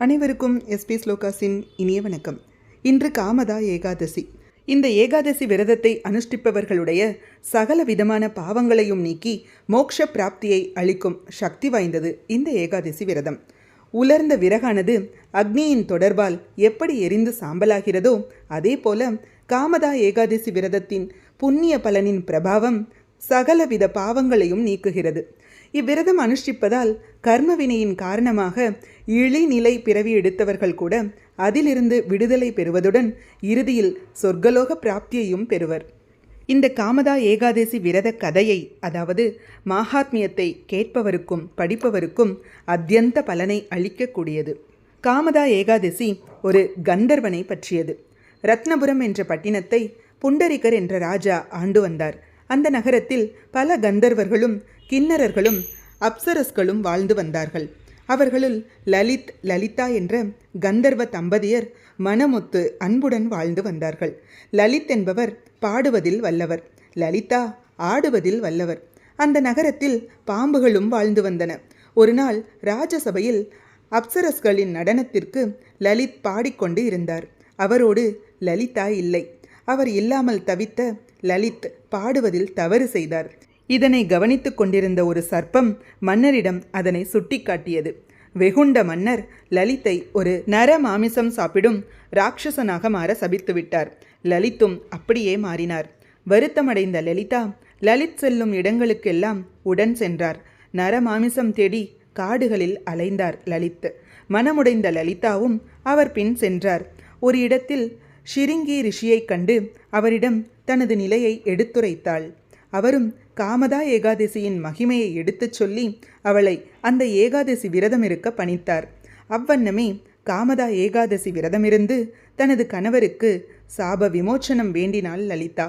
அனைவருக்கும் எஸ்பி ஸ்லோகாஸின் இனிய வணக்கம். இன்று காமதா ஏகாதசி. இந்த ஏகாதசி விரதத்தை அனுஷ்டிப்பவர்களுடைய சகல விதமான பாவங்களையும் நீக்கி மோட்ச பிராப்தியை அளிக்கும் சக்தி வாய்ந்தது இந்த ஏகாதசி விரதம். உலர்ந்த விறகானது அக்னியின் தொடர்பால் எப்படி எரிந்து சாம்பலாகிறதோ அதே போல காமதா ஏகாதசி விரதத்தின் புண்ணிய பலனின் பிரபாவம் சகலவித பாவங்களையும் நீக்குகிறது. இவ்விரதம் அனுஷ்டிப்பதால் கர்மவினையின் காரணமாக இழிநிலை பிறவி எடுத்தவர்கள் கூட அதிலிருந்து விடுதலை பெறுவதுடன் இறுதியில் சொர்க்கலோக பிராப்தியையும் பெறுவர். இந்த காமதா ஏகாதசி விரத கதையை அதாவது மாகாத்மியத்தை கேட்பவருக்கும் படிப்பவருக்கும் அத்தியந்த பலனை அளிக்கக்கூடியது. காமதா ஏகாதசி ஒரு கந்தர்வனை பற்றியது. ரத்னபுரம் என்ற பட்டினத்தை புண்டரிகர் என்ற ராஜா ஆண்டு வந்தார். அந்த நகரத்தில் பல கந்தர்வர்களும் கிண்ணறர்களும் அப்சரஸ்களும் வாழ்ந்து வந்தார்கள். அவர்களுள் லலித் லலிதா என்ற கந்தர்வ தம்பதியர் மனமொத்து அன்புடன் வாழ்ந்து வந்தார்கள். லலித் என்பவர் பாடுவதில் வல்லவர். லலிதா ஆடுவதில் வல்லவர். அந்த நகரத்தில் பாம்புகளும் வாழ்ந்து வந்தன. ஒரு நாள் ராஜசபையில் அப்சரஸ்களின் நடனத்திற்கு லலித் பாடிக்கொண்டு இருந்தார். அவரோடு லலிதா இல்லை. அவர் இல்லாமல் தவித்த லலித் பாடுவதில் தவறு செய்தார். இதனை கவனித்துக் கொண்டிருந்த ஒரு சர்ப்பம் மன்னரிடம் அதனை சுட்டிக்காட்டியது. வெகுண்ட மன்னர் லலித்தை ஒரு நர மாமிசம் சாப்பிடும் ராட்சசனாக மாற சபித்துவிட்டார். லலித்தும் அப்படியே மாறினார். வருத்தமடைந்த லலிதா லலித் செல்லும் இடங்களுக்கெல்லாம் உடன் சென்றார். நர மாமிசம் தேடி காடுகளில் அலைந்தார் லலித். மனமுடைந்த லலிதாவும் அவர் பின் சென்றார். ஒரு இடத்தில் ஷிரிங்கி ரிஷியைக் கண்டு அவரிடம் தனது நிலையை எடுத்துரைத்தாள். அவரும் காமதா ஏகாதசியின் மகிமையை எடுத்துச் சொல்லி அவளை அந்த ஏகாதசி விரதம் இருக்க பணித்தார். அவ்வண்ணமே காமதா ஏகாதசி விரதமிருந்து தனது கணவருக்கு சாப விமோச்சனம் வேண்டினாள் லலிதா.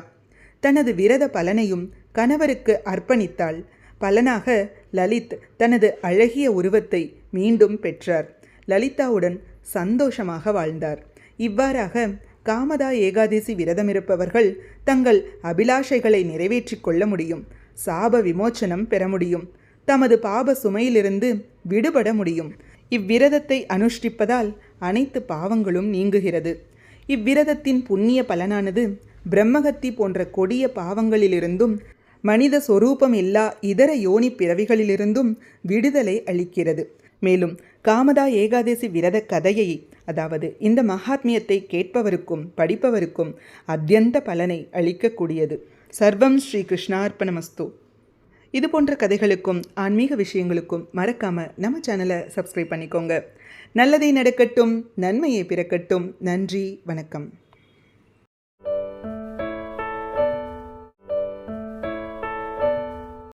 தனது விரத பலனையும் கணவருக்கு அர்ப்பணித்தாள். பலனாக லலித் தனது அழகிய உருவத்தை மீண்டும் பெற்றார். லலிதாவுடன் சந்தோஷமாக வாழ்ந்தார். இவ்வாறாக காமதா ஏகாதசி விரதமிருப்பவர்கள் தங்கள் அபிலாஷைகளை நிறைவேற்றிக் கொள்ள முடியும் சாப விமோச்சனம் பெற முடியும் தமது பாப சுமையிலிருந்து விடுபட முடியும். இவ்விரதத்தை அனுஷ்டிப்பதால் அனைத்து பாவங்களும் நீங்குகிறது. இவ்விரதத்தின் புண்ணிய பலனானது பிரம்மகத்தி போன்ற கொடிய பாவங்களிலிருந்தும் மனித சொரூபம் இல்லா இதர யோனி பிறவிகளிலிருந்தும் விடுதலை அளிக்கிறது. மேலும் காமதா ஏகாதசி விரத கதையை அதாவது இந்த மகாத்மியத்தை கேட்பவருக்கும் படிப்பவருக்கும் அத்தியந்த பலனை அளிக்கக்கூடியது. சர்வம் ஸ்ரீ கிருஷ்ணார்ப்பணமஸ்து இது போன்ற கதைகளுக்கும் ஆன்மீக விஷயங்களுக்கும் மறக்காம நம்ம சேனலை சப்ஸ்கிரைப் பண்ணிக்கோங்க. நல்லதை நடக்கட்டும் நன்மையை பிறக்கட்டும். நன்றி வணக்கம்.